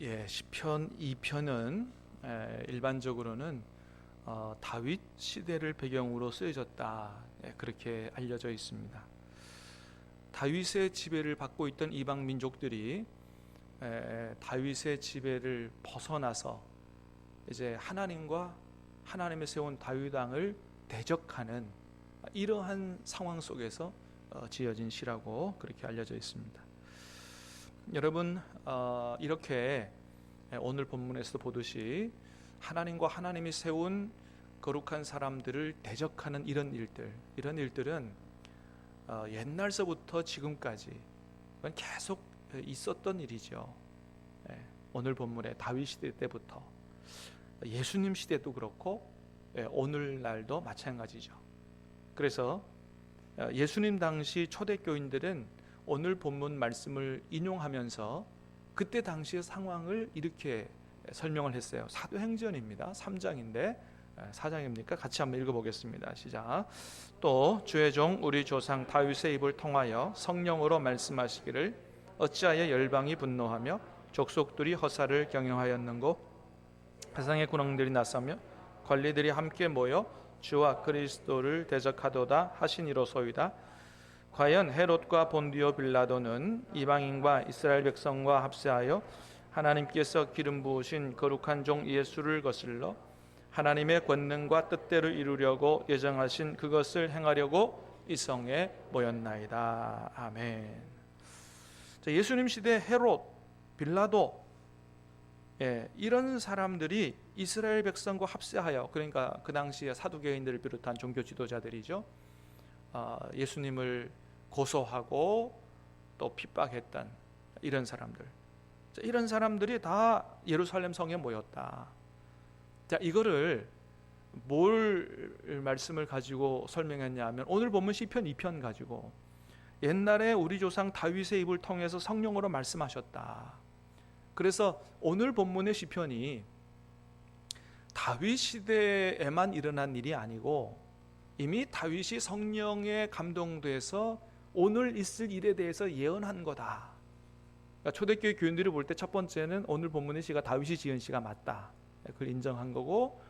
예, 시편 2편은 에, 일반적으로는 어, 다윗 시대를 배경으로 쓰여졌다 예, 그렇게 알려져 있습니다. 다윗의 지배를 받고 있던 이방 민족들이 에, 다윗의 지배를 벗어나서 이제 하나님과 하나님의 세운 다윗 왕을 대적하는 이러한 상황 속에서 어, 지어진 시라고 그렇게 알려져 있습니다. 여러분 어, 이렇게 오늘 본문에서 보듯이 하나님과 하나님이 세운 거룩한 사람들을 대적하는 이런 일들, 이런 일들은 어, 옛날서부터 지금까지 계속 있었던 일이죠. 예, 오늘 본문의 다윗 시대 때부터 예수님 시대도 그렇고 예, 오늘날도 마찬가지죠. 그래서 어, 예수님 당시 초대교인들은 오늘 본문 말씀을 인용하면서 그때 당시의 상황을 이렇게 설명을 했어요. 사도행전입니다. 3장인데 4장입니까? 같이 한번 읽어보겠습니다. 시작. 또 주의 종 우리 조상 다윗의 입을 통하여 성령으로 말씀하시기를 어찌하여 열방이 분노하며 족속들이 허사를 경영하였는고 세상의 군왕들이 나서며 관리들이 함께 모여 주와 그리스도를 대적하도다 하시니로소이다. 과연 헤롯과 본디오 빌라도는 이방인과 이스라엘 백성과 합세하여 하나님께서 기름 부으신 거룩한 종 예수를 거슬러 하나님의 권능과 뜻대로 이루려고 예정하신 그것을 행하려고 이 성에 모였나이다. 아멘. 예수님 시대 헤롯, 빌라도 예, 이런 사람들이 이스라엘 백성과 합세하여 그러니까 그 당시에 사두개인들을 비롯한 종교 지도자들이죠. 어, 예수님을 고소하고 또 핍박했던 이런 사람들. 이런 사람들이 다 예루살렘 성에 모였다. 자, 이거를 뭘 말씀을 가지고 설명했냐면 오늘 본문 시편 2편 가지고 옛날에 우리 조상 다윗의 입을 통해서 성령으로 말씀하셨다. 그래서 오늘 본문의 시편이 다윗 시대에만 일어난 일이 아니고 이미 다윗이 성령에 감동돼서 오늘 있을 일에 대해서 예언한 거다. 그러니까 초대교회 교인들이 볼 때 첫 번째는 오늘 본문의 시가 다윗이 지은 시가 맞다. 그걸 인정한 거고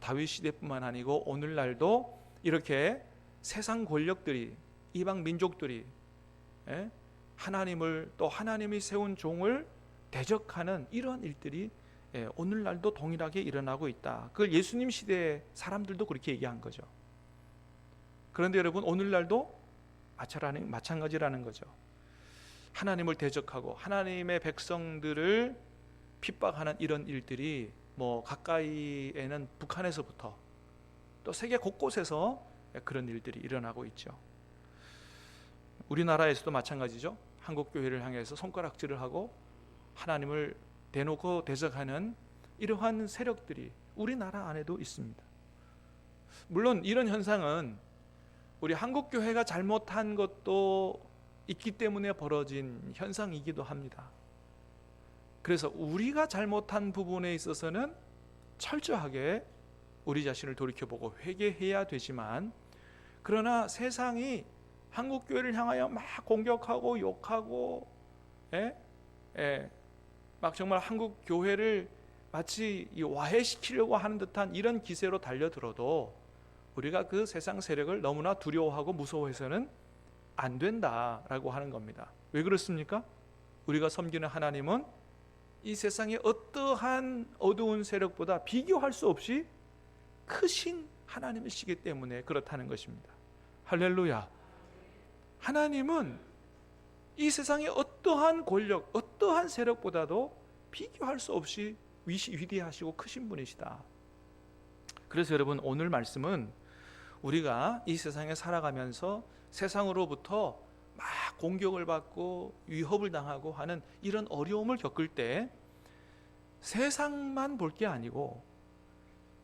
다윗 시대뿐만 아니고 오늘날도 이렇게 세상 권력들이 이방 민족들이 예? 하나님을 또 하나님이 세운 종을 대적하는 이러한 일들이 예, 오늘날도 동일하게 일어나고 있다. 그걸 예수님 시대 사람들도 그렇게 얘기한 거죠. 그런데 여러분 오늘날도 마찬가지라는 거죠. 하나님을 대적하고 하나님의 백성들을 핍박하는 이런 일들이 뭐 가까이에는 북한에서부터 또 세계 곳곳에서 그런 일들이 일어나고 있죠. 우리나라에서도 마찬가지죠. 한국 교회를 향해서 손가락질을 하고 하나님을 대놓고 대적하는 이러한 세력들이 우리나라 안에도 있습니다. 물론 이런 현상은 우리 한국 교회가 잘못한 것도 있기 때문에 벌어진 현상이기도 합니다. 그래서 우리가 잘못한 부분에 있어서는 철저하게 우리 자신을 돌이켜보고 회개해야 되지만 그러나 세상이 한국 교회를 향하여 막 공격하고 욕하고 예? 예. 막 정말 한국 교회를 마치 와해시키려고 하는 듯한 이런 기세로 달려들어도 우리가 그 세상 세력을 너무나 두려워하고 무서워해서는 안 된다라고 하는 겁니다. 왜 그렇습니까? 우리가 섬기는 하나님은 이 세상의 어떠한 어두운 세력보다 비교할 수 없이 크신 하나님이시기 때문에 그렇다는 것입니다. 할렐루야. 하나님은 이 세상의 어떠한 권력, 어떠한 세력보다도 비교할 수 없이 위대하시고 크신 분이시다. 그래서 여러분 오늘 말씀은 우리가 이 세상에 살아가면서 세상으로부터 막 공격을 받고 위협을 당하고 하는 이런 어려움을 겪을 때 세상만 볼 게 아니고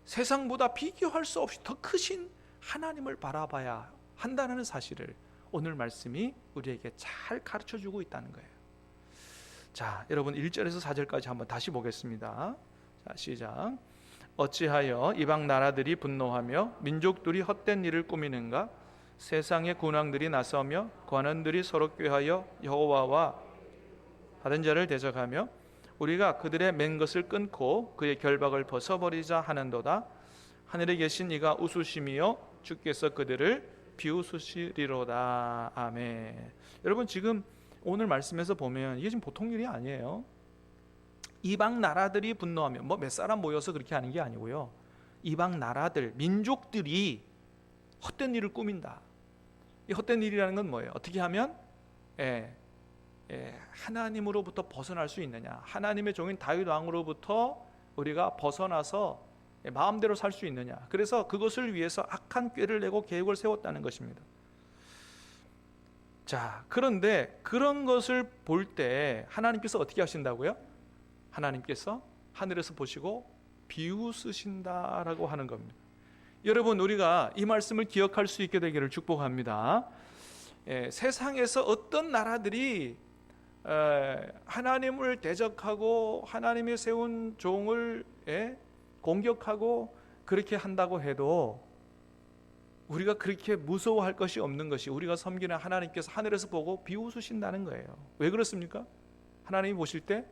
세상보다 비교할 수 없이 더 크신 하나님을 바라봐야 한다는 사실을 오늘 말씀이 우리에게 잘 가르쳐 주고 있다는 거예요. 자, 여러분 1절에서 4절까지 한번 다시 보겠습니다. 자, 시작. 어찌하여 이방 나라들이 분노하며 민족들이 헛된 일을 꾸미는가? 세상의 군왕들이 나서며 관원들이 서로 꾀하여 여호와와 받은 자를 대적하며 우리가 그들의 맨 것을 끊고 그의 결박을 벗어버리자 하는도다. 하늘에 계신 이가 웃으심이요 주께서 그들을 비웃으시리로다. 아멘. 여러분 지금 오늘 말씀에서 보면 이게 지금 보통 일이 아니에요 이방 나라들이 분노하며 뭐 몇 사람 모여서 그렇게 하는 게 아니고요. 이방 나라들 민족들이 헛된 일을 꾸민다. 이 헛된 일이라는 건 뭐예요? 어떻게 하면 예, 예, 하나님으로부터 벗어날 수 있느냐. 하나님의 종인 다윗 왕으로부터 우리가 벗어나서 예, 마음대로 살 수 있느냐. 그래서 그것을 위해서 악한 꾀를 내고 계획을 세웠다는 것입니다. 자 그런데 그런 것을 볼 때 하나님께서 어떻게 하신다고요 하나님께서 하늘에서 보시고 비웃으신다라고 하는 겁니다 여러분 우리가 이 말씀을 기억할 수 있게 되기를 축복합니다 예, 세상에서 어떤 나라들이 에, 하나님을 대적하고 하나님이 세운 종을 예, 공격하고 그렇게 한다고 해도 우리가 그렇게 무서워할 것이 없는 것이 우리가 섬기는 하나님께서 하늘에서 보고 비웃으신다는 거예요. 왜 그렇습니까? 하나님이 보실 때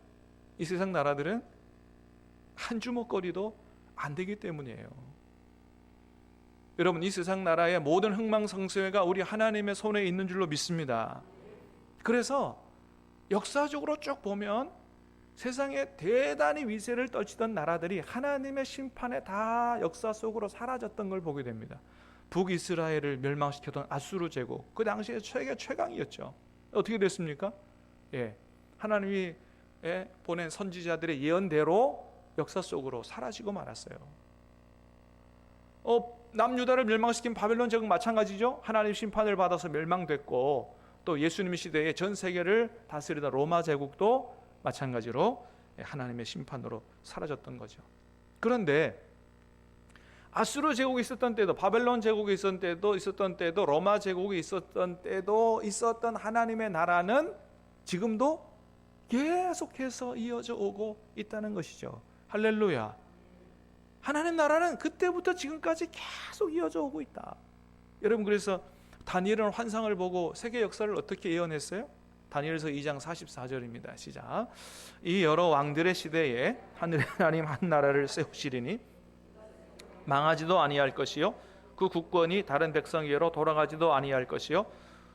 이 세상 나라들은 한 주먹거리도 안 되기 때문이에요. 여러분 이 세상 나라의 모든 흥망성쇠가 우리 하나님의 손에 있는 줄로 믿습니다. 그래서 역사적으로 쭉 보면 세상에 대단히 위세를 떨치던 나라들이 하나님의 심판에 다 역사 속으로 사라졌던 걸 보게 됩니다. 북이스라엘을 멸망시켰던 아수르 제국 그 당시에 최계 최강이었죠. 어떻게 됐습니까? 예, 하나님이 예, 보낸 선지자들의 예언대로 역사 속으로 사라지고 말았어요. 어, 남유다를 멸망시킨 바벨론 제국 마찬가지죠. 하나님 심판을 받아서 멸망됐고 또 예수님 시대에 전 세계를 다스리던 로마 제국도 마찬가지로 하나님의 심판으로 사라졌던 거죠. 그런데 아수르 제국이 있었던 때도 바벨론 제국이 있었던 때도 있었던 때도 로마 제국이 있었던 때도 있었던 하나님의 나라는 지금도 계속해서 이어져 오고 있다는 것이죠. 할렐루야. 하나님 나라는 그때부터 지금까지 계속 이어져 오고 있다. 여러분 그래서 다니엘은 환상을 보고 세계 역사를 어떻게 예언했어요? 다니엘서 2장 44절입니다. 시작. 이 여러 왕들의 시대에 하늘의 하나님 한 나라를 세우시리니 망하지도 아니할 것이요 그 국권이 다른 백성에게로 돌아가지도 아니할 것이요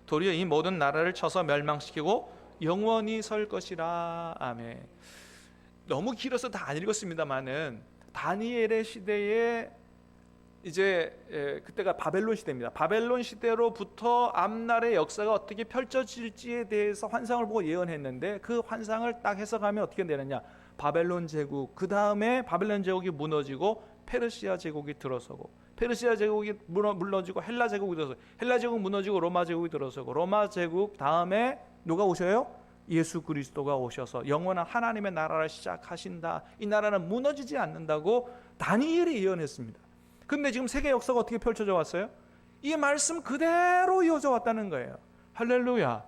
도리어 이 모든 나라를 쳐서 멸망시키고 영원히 설 것이라. 아멘. 너무 길어서 다 안 읽었습니다만은 다니엘의 시대에 이제 예, 그때가 바벨론 시대입니다. 바벨론 시대로부터 앞날의 역사가 어떻게 펼쳐질지에 대해서 환상을 보고 예언했는데 그 환상을 딱 해석하면 어떻게 되느냐? 바벨론 제국 그 다음에 바벨론 제국이 무너지고 페르시아 제국이 들어서고 페르시아 제국이 무너지고 헬라 제국이 들어서 헬라 제국 무너지고 로마 제국이 들어서고 로마 제국 다음에 누가 오셔요? 예수 그리스도가 오셔서 영원한 하나님의 나라를 시작하신다. 이 나라는 무너지지 않는다고 다니엘이 예언했습니다. 근데 지금 세계 역사가 어떻게 펼쳐져 왔어요? 이 말씀 그대로 이어져 왔다는 거예요. 할렐루야.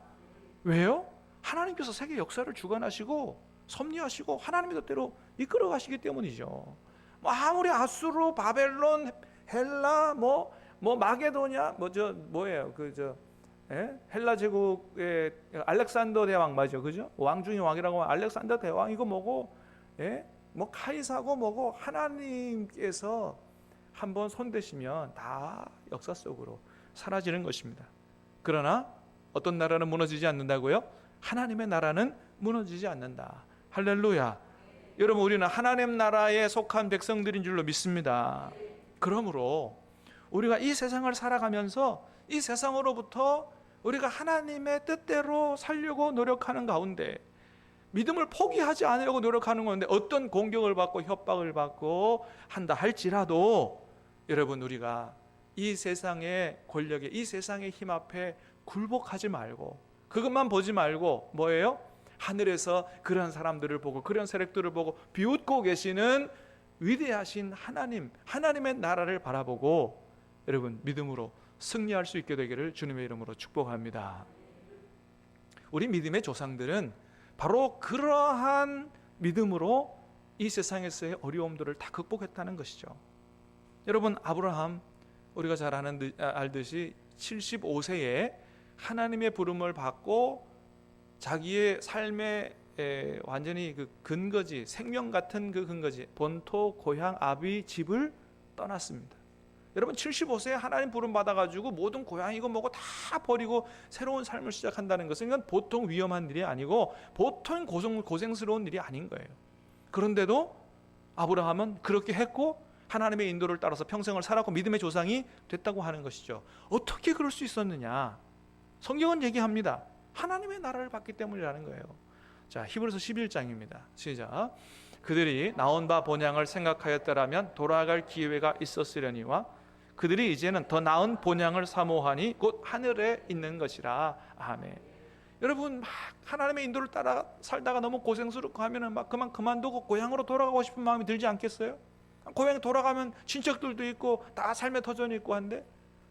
왜요? 하나님께서 세계 역사를 주관하시고 섭리하시고 하나님의 뜻대로 이끌어 가시기 때문이죠. 뭐 아무리 아수르, 바벨론, 헬라, 뭐, 뭐 마게도냐, 뭐 저 뭐예요? 그저 예? 헬라 제국의 알렉산더 대왕 맞죠, 그죠? 왕 중의 왕이라고 하면 알렉산더 대왕이고 뭐고, 예? 뭐 카이사고 뭐고 하나님께서 한번 손대시면 다 역사 속으로 사라지는 것입니다. 그러나 어떤 나라는 무너지지 않는다고요? 하나님의 나라는 무너지지 않는다. 할렐루야. 여러분 우리는 하나님 나라에 속한 백성들인 줄로 믿습니다. 그러므로 우리가 이 세상을 살아가면서 이 세상으로부터 우리가 하나님의 뜻대로 살려고 노력하는 가운데 믿음을 포기하지 않으려고 노력하는 건데 어떤 공격을 받고 협박을 받고 한다 할지라도 여러분 우리가 이 세상의 권력에 이 세상의 힘 앞에 굴복하지 말고 그것만 보지 말고 뭐예요? 하늘에서 그런 사람들을 보고 그런 세력들을 보고 비웃고 계시는 위대하신 하나님, 하나님의 나라를 바라보고 여러분 믿음으로 승리할 수 있게 되기를 주님의 이름으로 축복합니다. 우리 믿음의 조상들은 바로 그러한 믿음으로 이 세상에서의 어려움들을 다 극복했다는 것이죠. 여러분 아브라함 우리가 잘 아는 알듯이 75세에 하나님의 부름을 받고 자기의 삶의 에, 완전히 그 근거지 생명 같은 그 근거지 본토 고향 아비 집을 떠났습니다. 여러분 75세에 하나님 부름 받아가지고 모든 고향이고 뭐고 다 버리고 새로운 삶을 시작한다는 것은 이건 보통 위험한 일이 아니고 보통 고생, 고생스러운 일이 아닌 거예요. 그런데도 아브라함은 그렇게 했고 하나님의 인도를 따라서 평생을 살았고 믿음의 조상이 됐다고 하는 것이죠. 어떻게 그럴 수 있었느냐? 성경은 얘기합니다. 하나님의 나라를 받기 때문이라는 거예요. 자, 히브리서 11장입니다. 시작. 그들이 나온 바 본향을 생각하였더라면 돌아갈 기회가 있었으려니와 그들이 이제는 더 나은 본향을 사모하니 곧 하늘에 있는 것이라. 아멘. 여러분 막 하나님의 인도를 따라 살다가 너무 고생스럽고 하면은 막 그만 그만두고 고향으로 돌아가고 싶은 마음이 들지 않겠어요? 고향에 돌아가면 친척들도 있고 다 삶의 터전이 있고 한데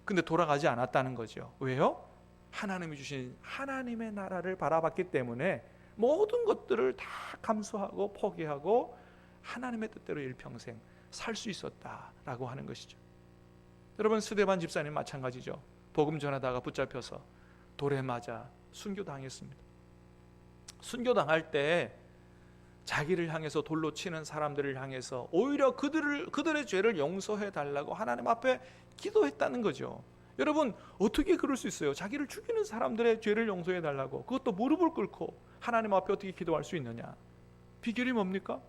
근데 돌아가지 않았다는 거죠. 왜요? 하나님이 주신 하나님의 나라를 바라봤기 때문에 모든 것들을 다 감수하고 포기하고 하나님의 뜻대로 일평생 살 수 있었다라고 하는 것이죠. 여러분 스데반 집사님 마찬가지죠. 복음 전하다가 붙잡혀서 돌에 맞아 순교당했습니다. 순교당할 때 자기를 향해서 돌로 치는 사람들을 향해서 오히려 그들을 그들의 죄를 용서해 달라고 하나님 앞에 기도했다는 거죠. 여러분 어떻게 그럴 수 있어요? 자기를 죽이는 사람들의 죄를 용서해 달라고 그것도 무릎을 꿇고 하나님 앞에 어떻게 기도할 수 있느냐? 비결이 뭡니까?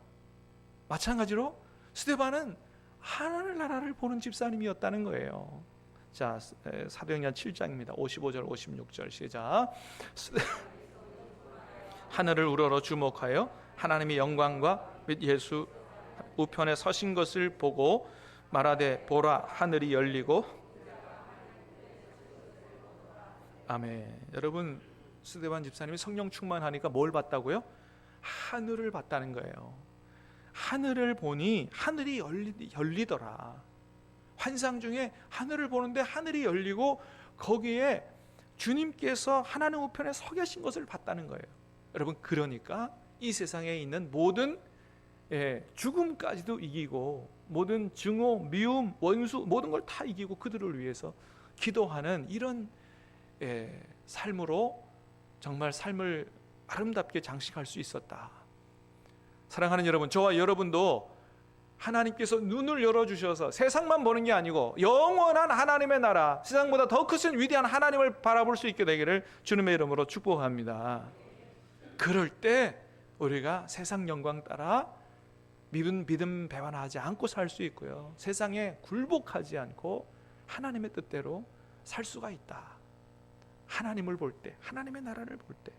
마찬가지로 스데반은 하나님 나라를 보는 집사님이었다는 거예요. 자 사도행전 7장입니다. 55절 56절 시작. 하늘을 우러러 주목하여 하나님의 영광과 및 예수 우편에 서신 것을 보고 말하되 보라 하늘이 열리고 아멘. 여러분 스데반 집사님이 성령 충만하니까 뭘 봤다고요? 하늘을 봤다는 거예요. 하늘을 보니 하늘이 열리, 열리 더라. 환상 중에 하늘을 보는데 하늘이 열리고 거기에 주님께서 하나님 우편에 서 계신 것을 봤다는 거예요. 여러분 그러니까 이 세상에 있는 모든 예, 죽음까지도 이기고 모든 증오, 미움, 원수 모든 걸 다 이기고 그들을 위해서 기도하는 이런 예, 삶으로 정말 삶을 아름답게 장식할 수 있었다. 사랑하는 여러분, 저와 여러분도 하나님께서 눈을 열어 주셔서 세상만 보는 게 아니고 영원한 하나님의 나라, 세상보다 더 크신 위대한 하나님을 바라볼 수 있게 되기를 주님의 이름으로 축복합니다. 그럴 때 우리가 세상 영광 따라 믿음 믿음 배반하지 않고 살 수 있고요. 세상에 굴복하지 않고 하나님의 뜻대로 살 수가 있다. 하나님을 볼 때, 하나님의 나라를 볼 때.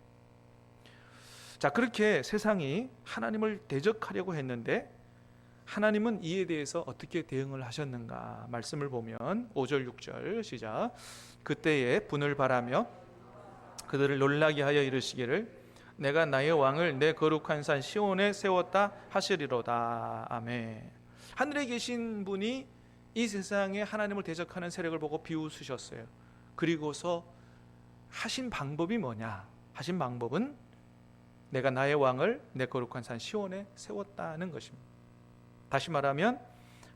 자, 그렇게 세상이 하나님을 대적하려고 했는데 하나님은 이에 대해서 어떻게 대응을 하셨는가? 말씀을 보면 5절 6절 시작. 그때에 분을 바라며 그들을 놀라게 하여 이르시기를 내가 나의 왕을 내 거룩한 산 시온에 세웠다 하시리로다. 아멘. 하늘에 계신 분이 이 세상에 하나님을 대적하는 세력을 보고 비웃으셨어요. 그리고서 하신 방법이 뭐냐? 하신 방법은 내가 나의 왕을 내 거룩한 산 시온에 세웠다는 것입니다. 다시 말하면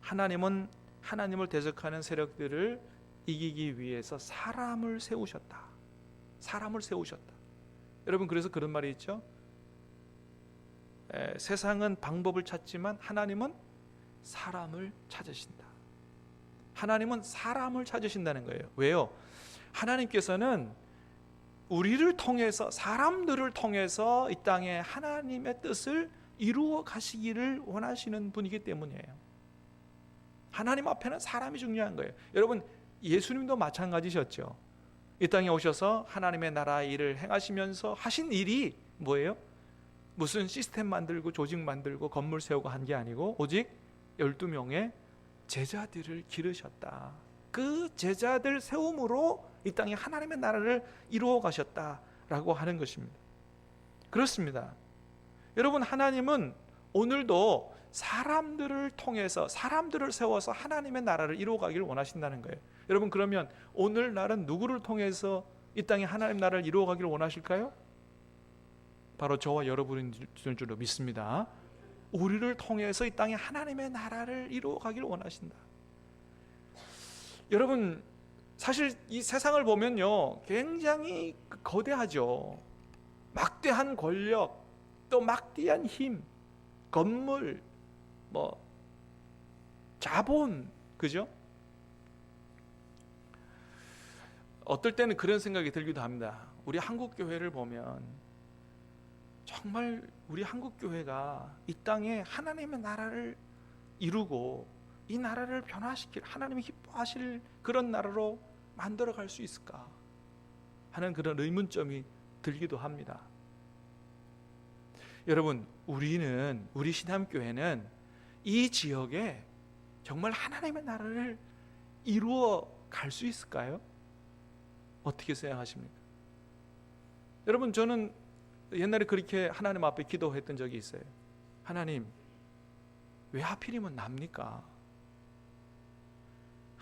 하나님은 하나님을 대적하는 세력들을 이기기 위해서 사람을 세우셨다. 사람을 세우셨다. 여러분 그래서 그런 말이 있죠. 에, 세상은 방법을 찾지만 하나님은 사람을 찾으신다. 하나님은 사람을 찾으신다는 거예요. 왜요? 하나님께서는 우리를 통해서 사람들을 통해서 이 땅에 하나님의 뜻을 이루어 가시기를 원하시는 분이기 때문이에요. 하나님 앞에는 사람이 중요한 거예요. 여러분 예수님도 마찬가지셨죠. 이 땅에 오셔서 하나님의 나라 일을 행하시면서 하신 일이 뭐예요? 무슨 시스템 만들고 조직 만들고 건물 세우고 한 게 아니고 오직 12명의 제자들을 기르셨다. 그 제자들 세움으로 이 땅에 하나님의 나라를 이루어 가셨다라고 하는 것입니다. 그렇습니다. 여러분 하나님은 오늘도 사람들을 통해서 사람들을 세워서 하나님의 나라를 이루어 가기를 원하신다는 거예요. 여러분 그러면 오늘 날은 누구를 통해서 이 땅에 하나님 나라를 이루어 가기를 원하실까요? 바로 저와 여러분인 줄로 믿습니다. 우리를 통해서 이 땅에 하나님의 나라를 이루어 가기를 원하신다. 여러분 사실 이 세상을 보면요 굉장히 거대하죠. 막대한 권력, 또 막대한 힘, 건물, 뭐 자본, 그죠? 어떨 때는 그런 생각이 들기도 합니다. 우리 한국 교회를 보면 정말 우리 한국 교회가 이 땅에 하나님의 나라를 이루고 이 나라를 변화시킬 하나님이 기뻐하실 그런 나라로 만들어 갈 수 있을까 하는 그런 의문점이 들기도 합니다. 여러분, 우리는 우리 신함교회는 이 지역에 정말 하나님의 나라를 이루어 갈 수 있을까요? 어떻게 생각하십니까? 여러분, 저는 옛날에 그렇게 하나님 앞에 기도했던 적이 있어요. 하나님, 왜 하필이면 납니까?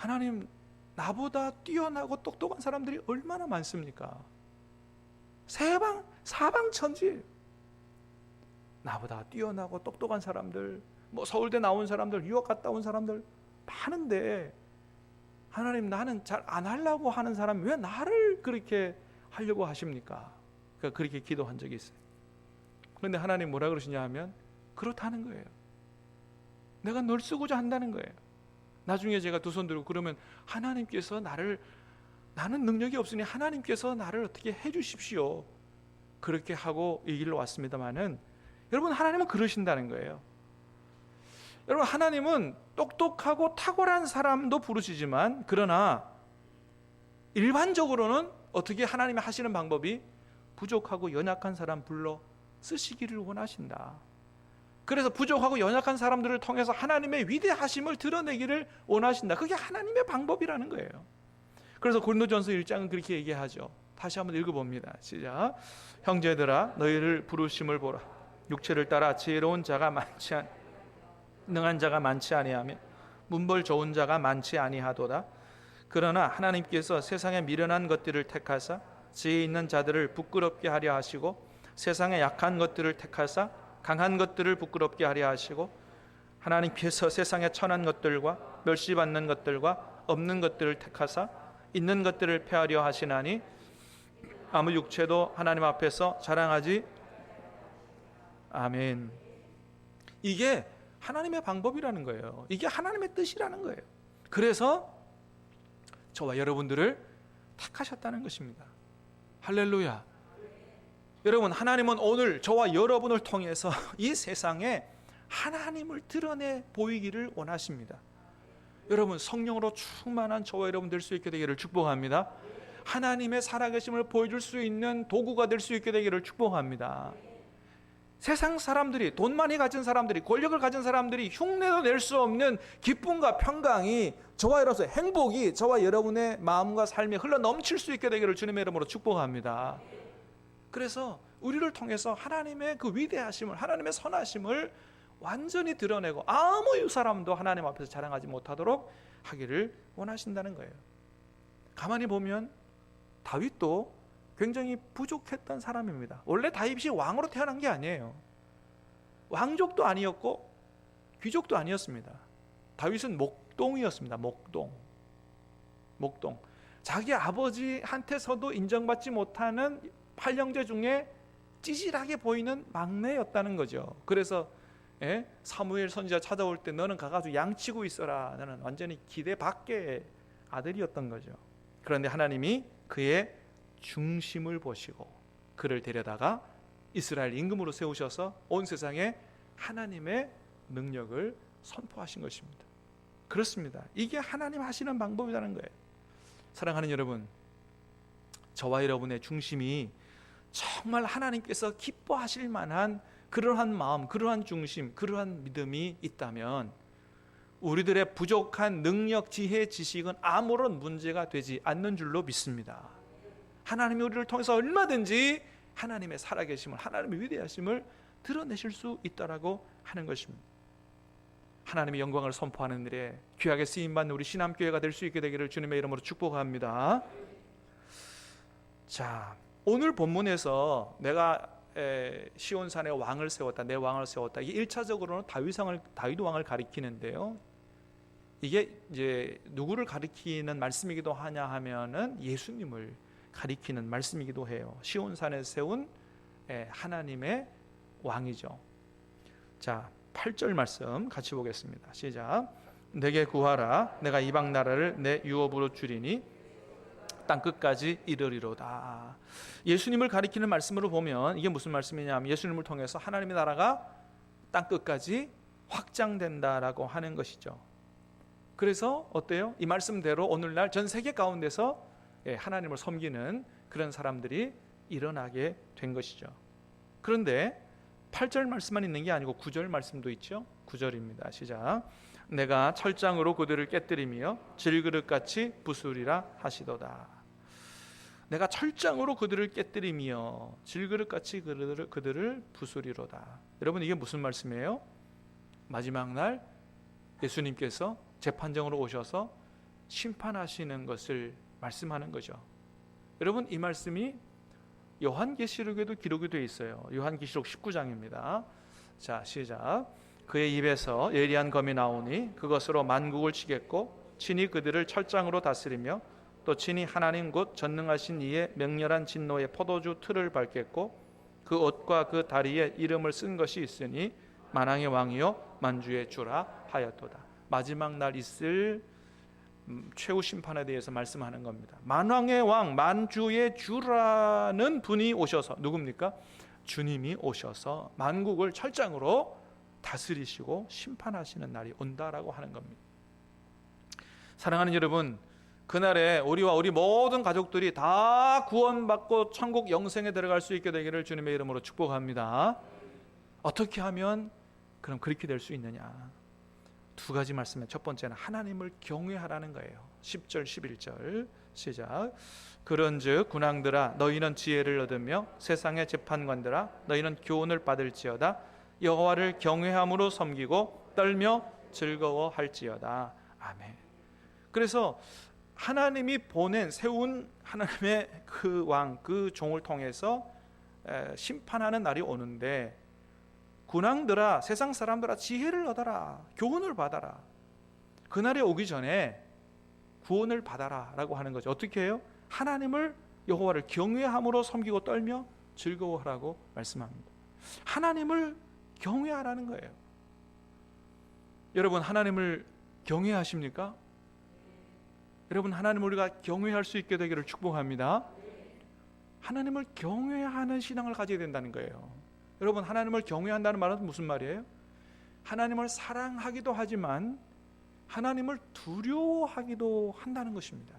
하나님, 나보다 뛰어나고 똑똑한 사람들이 얼마나 많습니까? 세방, 사방천지. 나보다 뛰어나고 똑똑한 사람들, 뭐 서울대 나온 사람들, 유학 갔다 온 사람들 많은데 하나님 나는 잘 안 하려고 하는 사람 왜 나를 그렇게 하려고 하십니까? 그러니까 그렇게 기도한 적이 있어요. 그런데 하나님 뭐라 그러시냐 하면 그렇다는 거예요. 내가 널 쓰고자 한다는 거예요. 나중에 제가 두 손 들고 그러면 하나님께서 나를 나는 능력이 없으니 하나님께서 나를 어떻게 해 주십시오. 그렇게 하고 이 길로 왔습니다만은 여러분 하나님은 그러신다는 거예요. 여러분 하나님은 똑똑하고 탁월한 사람도 부르시지만 그러나 일반적으로는 어떻게 하나님이 하시는 방법이 부족하고 연약한 사람 불러 쓰시기를 원하신다. 그래서 부족하고 연약한 사람들을 통해서 하나님의 위대하심을 드러내기를 원하신다. 그게 하나님의 방법이라는 거예요. 그래서 고린도전서 1장은 그렇게 얘기하죠. 다시 한번 읽어봅니다. 시작. 형제들아 너희를 부르심을 보라. 육체를 따라 지혜로운 자가 많지 않 능한 자가 많지 아니하며 문벌 좋은 자가 많지 아니하도다. 그러나 하나님께서 세상에 미련한 것들을 택하사 지혜 있는 자들을 부끄럽게 하려 하시고 세상에 약한 것들을 택하사 강한 것들을 부끄럽게 하려 하시고 하나님께서 세상에 천한 것들과 멸시받는 것들과 없는 것들을 택하사 있는 것들을 폐하려 하시나니 아무 육체도 하나님 앞에서 자랑하지 아멘. 이게 하나님의 방법이라는 거예요. 이게 하나님의 뜻이라는 거예요. 그래서 저와 여러분들을 택하셨다는 것입니다. 할렐루야. 여러분, 하나님은 오늘 저와 여러분을 통해서 이 세상에 하나님을 드러내 보이기를 원하십니다. 여러분, 성령으로 충만한 저와 여러분 될 수 있게 되기를 축복합니다. 하나님의 살아계심을 보여줄 수 있는 도구가 될 수 있게 되기를 축복합니다. 세상 사람들이 돈 많이 가진 사람들이 권력을 가진 사람들이 흉내도 낼 수 없는 기쁨과 평강이 저와 여러분의 행복이 저와 여러분의 마음과 삶에 흘러 넘칠 수 있게 되기를 주님의 이름으로 축복합니다. 그래서 우리를 통해서 하나님의 그 위대하심을 하나님의 선하심을 완전히 드러내고 아무 사람도 하나님 앞에서 자랑하지 못하도록 하기를 원하신다는 거예요. 가만히 보면 다윗도 굉장히 부족했던 사람입니다. 원래 다윗이 왕으로 태어난 게 아니에요. 왕족도 아니었고 귀족도 아니었습니다. 다윗은 목동이었습니다. 목동. 목동. 자기 아버지한테서도 인정받지 못하는 팔형제 중에 찌질하게 보이는 막내였다는 거죠. 그래서 예? 사무엘 선지자 찾아올 때 너는 가가지고 양치고 있어라. 너는 완전히 기대 밖의 아들이었던 거죠. 그런데 하나님이 그의 중심을 보시고 그를 데려다가 이스라엘 임금으로 세우셔서 온 세상에 하나님의 능력을 선포하신 것입니다. 그렇습니다. 이게 하나님 하시는 방법이라는 거예요. 사랑하는 여러분, 저와 여러분의 중심이 정말 하나님께서 기뻐하실 만한 그러한 마음, 그러한 중심, 그러한 믿음이 있다면 우리들의 부족한 능력, 지혜, 지식은 아무런 문제가 되지 않는 줄로 믿습니다. 하나님이 우리를 통해서 얼마든지 하나님의 살아계심을, 하나님의 위대하심을 드러내실 수 있다라고 하는 것입니다. 하나님의 영광을 선포하는 일에 귀하게 쓰임 받는 우리 신함교회가 될 수 있게 되기를 주님의 이름으로 축복합니다. 자, 오늘 본문에서 내가 에, 시온산에 왕을 세웠다, 내 왕을 세웠다. 이게 1차적으로는 다윗왕을 다윗 왕을 가리키는데요. 이게 이제 누구를 가리키는 말씀이기도 하냐 하면은 예수님을 가리키는 말씀이기도 해요. 시온산에 세운 에, 하나님의 왕이죠. 자, 8절 말씀 같이 보겠습니다. 시작. 내게 구하라 내가 이방 나라를 내 유업으로 주리니 땅 끝까지 이르리로다. 예수님을 가리키는 말씀으로 보면 이게 무슨 말씀이냐면 예수님을 통해서 하나님의 나라가 땅 끝까지 확장된다라고 하는 것이죠. 그래서 어때요? 이 말씀대로 오늘날 전 세계 가운데서 예, 하나님을 섬기는 그런 사람들이 일어나게 된 것이죠. 그런데 8절 말씀만 있는 게 아니고 9절 말씀도 있죠. 9절입니다. 시작. 내가 철장으로 그들을 깨뜨리며 질그릇같이 부수리라 하시도다. 내가 철장으로 그들을 깨뜨리며 질그릇같이 그들을, 그들을 부수리로다. 여러분 이게 무슨 말씀이에요? 마지막 날 예수님께서 재판정으로 오셔서 심판하시는 것을 말씀하는 거죠. 여러분 이 말씀이 요한계시록에도 기록이 되어 있어요. 요한계시록 19장입니다. 자, 시작. 그의 입에서 예리한 검이 나오니 그것으로 만국을 치겠고 친히 그들을 철장으로 다스리며 또 친히 하나님 곧 전능하신 이의 맹렬한 진노의 포도주 틀을 밟겠고 그 옷과 그 다리에 이름을 쓴 것이 있으니 만왕의 왕이요 만주의 주라 하였도다. 마지막 날 있을 음, 최후 심판에 대해서 말씀하는 겁니다. 만왕의 왕, 만주의 주라는 분이 오셔서 누굽니까? 주님이 오셔서 만국을 철장으로 다스리시고 심판하시는 날이 온다라고 하는 겁니다. 사랑하는 여러분, 그날에 우리와 우리 모든 가족들이 다 구원받고 천국 영생에 들어갈 수 있게 되기를 주님의 이름으로 축복합니다. 어떻게 하면 그럼 그렇게 될 수 있느냐? 두 가지 말씀에 첫 번째는 하나님을 경외하라는 거예요. 10절 11절 시작. 그런즉 군왕들아 너희는 지혜를 얻으며 세상의 재판관들아 너희는 교훈을 받을지어다 여호와를 경외함으로 섬기고 떨며 즐거워할지어다. 아멘. 그래서 하나님이 보낸 세운 하나님의 그 왕, 그 종을 통해서 에, 심판하는 날이 오는데 군왕들아 세상 사람들아 지혜를 얻어라 교훈을 받아라 그날이 오기 전에 구원을 받아라라고 하는 거죠 어떻게 해요 하나님을 여호와를 경외함으로 섬기고 떨며 즐거워하라고 말씀합니다 하나님을 경외하라는 거예요 여러분 하나님을 경외하십니까 여러분 하나님을 우리가 경외할 수 있게 되기를 축복합니다 하나님을 경외하는 신앙을 가져야 된다는 거예요 여러분 하나님을 경외한다는 말은 무슨 말이에요? 하나님을 사랑하기도 하지만 하나님을 두려워하기도 한다는 것입니다.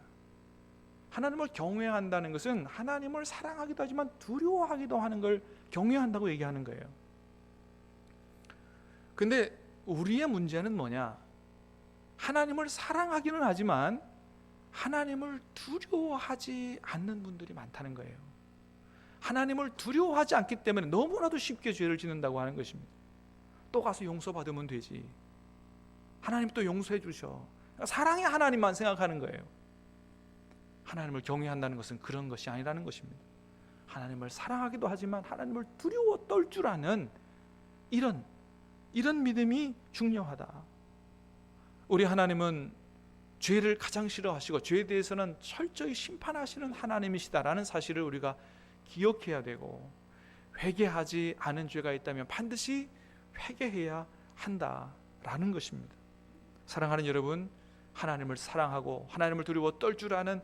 하나님을 경외한다는 것은 하나님을 사랑하기도 하지만 두려워하기도 하는 걸 경외한다고 얘기하는 거예요. 근데 우리의 문제는 뭐냐? 하나님을 사랑하기는 하지만 하나님을 두려워하지 않는 분들이 많다는 거예요. 하나님을 두려워하지 않기 때문에 너무나도 쉽게 죄를 짓는다고 하는 것입니다. 또 가서 용서받으면 되지. 하나님 또 용서해 주셔. 사랑의 하나님만 생각하는 거예요. 하나님을 경외한다는 것은 그런 것이 아니라는 것입니다. 하나님을 사랑하기도 하지만 하나님을 두려워 떨 줄 아는 이런 이런 믿음이 중요하다. 우리 하나님은 죄를 가장 싫어하시고 죄에 대해서는 철저히 심판하시는 하나님이시다라는 사실을 우리가 기억해야 되고 회개하지 않은 죄가 있다면 반드시 회개해야 한다라는 것입니다. 사랑하는 여러분, 하나님을 사랑하고 하나님을 두려워 떨 줄 아는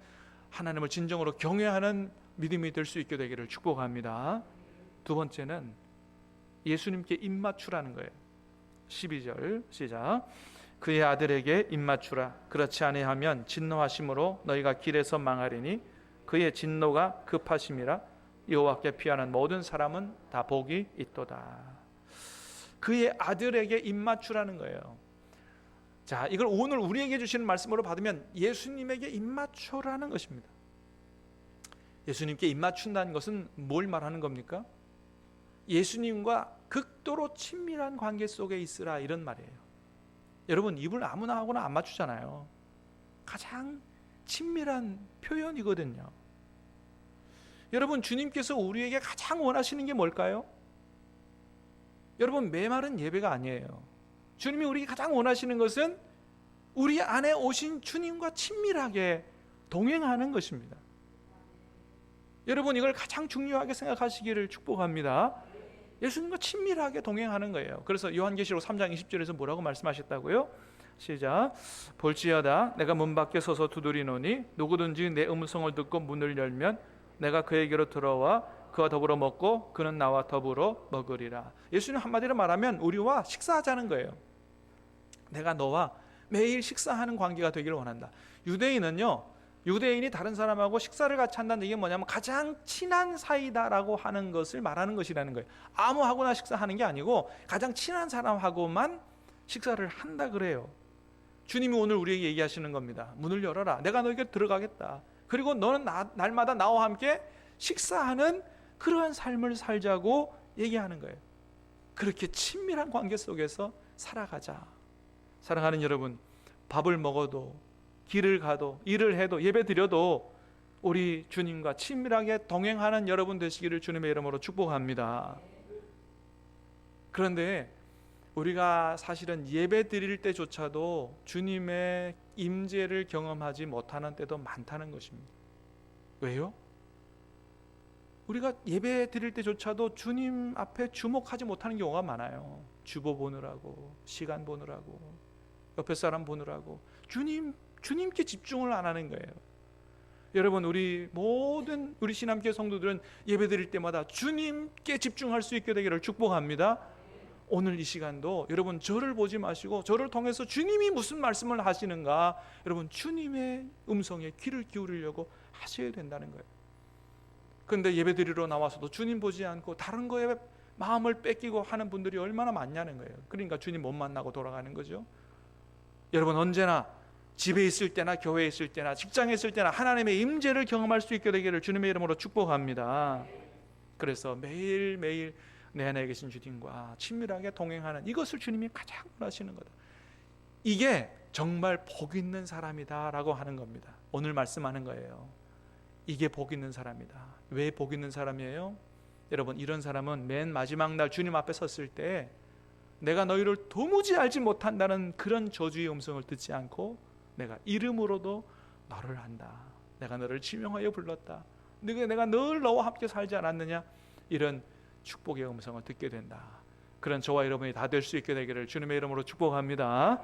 하나님을 진정으로 경외하는 믿음이 될 수 있게 되기를 축복합니다. 두 번째는 예수님께 입맞추라는 거예요. 12절 시작. 그의 아들에게 입맞추라. 그렇지 아니하면 진노하심으로 너희가 길에서 망하리니 그의 진노가 급하심이라 여호와께 피하는 모든 사람은 다 복이 있도다. 그의 아들에게 입맞추라는 거예요. 자, 이걸 오늘 우리에게 주시는 말씀으로 받으면 예수님에게 입맞추라는 것입니다. 예수님께 입맞춘다는 것은 뭘 말하는 겁니까? 예수님과 극도로 친밀한 관계 속에 있으라 이런 말이에요. 여러분 입을 아무나 하거나 안 맞추잖아요. 가장 친밀한 표현이거든요. 여러분 주님께서 우리에게 가장 원하시는 게 뭘까요? 여러분 메마른 예배가 아니에요. 주님이 우리에게 가장 원하시는 것은 우리 안에 오신 주님과 친밀하게 동행하는 것입니다. 여러분 이걸 가장 중요하게 생각하시기를 축복합니다. 예수님과 친밀하게 동행하는 거예요. 그래서 요한계시록 3장 20절에서 뭐라고 말씀하셨다고요? 시작. 볼지어다 내가 문 밖에 서서 두드리노니 누구든지 내 음성을 듣고 문을 열면 내가 그에게로 들어와 그와 더불어 먹고 그는 나와 더불어 먹으리라. 예수님 한마디로 말하면 우리와 식사하자는 거예요. 내가 너와 매일 식사하는 관계가 되기를 원한다. 유대인은요. 유대인이 다른 사람하고 식사를 같이 한다는 얘기는 뭐냐면 가장 친한 사이다라고 하는 것을 말하는 것이라는 거예요. 아무하고나 식사하는 게 아니고 가장 친한 사람하고만 식사를 한다 그래요. 주님이 오늘 우리에게 얘기하시는 겁니다. 문을 열어라. 내가 너에게 들어가겠다. 그리고 너는 나- 날마다 나와 함께 식사하는 그러한 삶을 살자고 얘기하는 거예요. 그렇게 친밀한 관계 속에서 살아가자. 사랑하는 여러분, 밥을 먹어도 길을 가도 일을 해도 예배 드려도 우리 주님과 친밀하게 동행하는 여러분 되시기를 주님의 이름으로 축복합니다. 그런데 우리가 사실은 예배 드릴 때조차도 주님의 임재를 경험하지 못하는 때도 많다는 것입니다. 왜요? 우리가 예배 드릴 때조차도 주님 앞에 주목하지 못하는 경우가 많아요. 주보 보느라고, 시간 보느라고, 옆에 사람 보느라고, 주님, 주님께 집중을 안 하는 거예요. 여러분, 우리 모든 우리 신함교 성도들은 예배 드릴 때마다 주님께 집중할 수 있게 되기를 축복합니다. 오늘 이 시간도 여러분 저를 보지 마시고 저를 통해서 주님이 무슨 말씀을 하시는가 여러분 주님의 음성에 귀를 기울이려고 하셔야 된다는 거예요. 그런데 예배 드리러 나와서도 주님 보지 않고 다른 거에 마음을 뺏기고 하는 분들이 얼마나 많냐는 거예요. 그러니까 주님 못 만나고 돌아가는 거죠. 여러분 언제나 집에 있을 때나 교회에 있을 때나 직장에 있을 때나 하나님의 임재를 경험할 수 있게 되기를 주님의 이름으로 축복합니다. 그래서 매일매일 내 안에 계신 주님과 친밀하게 동행하는 이것을 주님이 가장 원하시는 거다. 이게 정말 복 있는 사람이다라고 하는 겁니다. 오늘 말씀하는 거예요. 이게 복 있는 사람이다. 왜 복 있는 사람이에요? 여러분 이런 사람은 맨 마지막 날 주님 앞에 섰을 때 내가 너희를 도무지 알지 못한다는 그런 저주의 음성을 듣지 않고 내가 이름으로도 너를 안다. 내가 너를 지명하여 불렀다. 네가 내가 늘 너와 함께 살지 않았느냐? 이런 축복의 음성을 듣게 된다. 그런 저와 여러분이 다 될 수 있게 되기를 주님의 이름으로 축복합니다.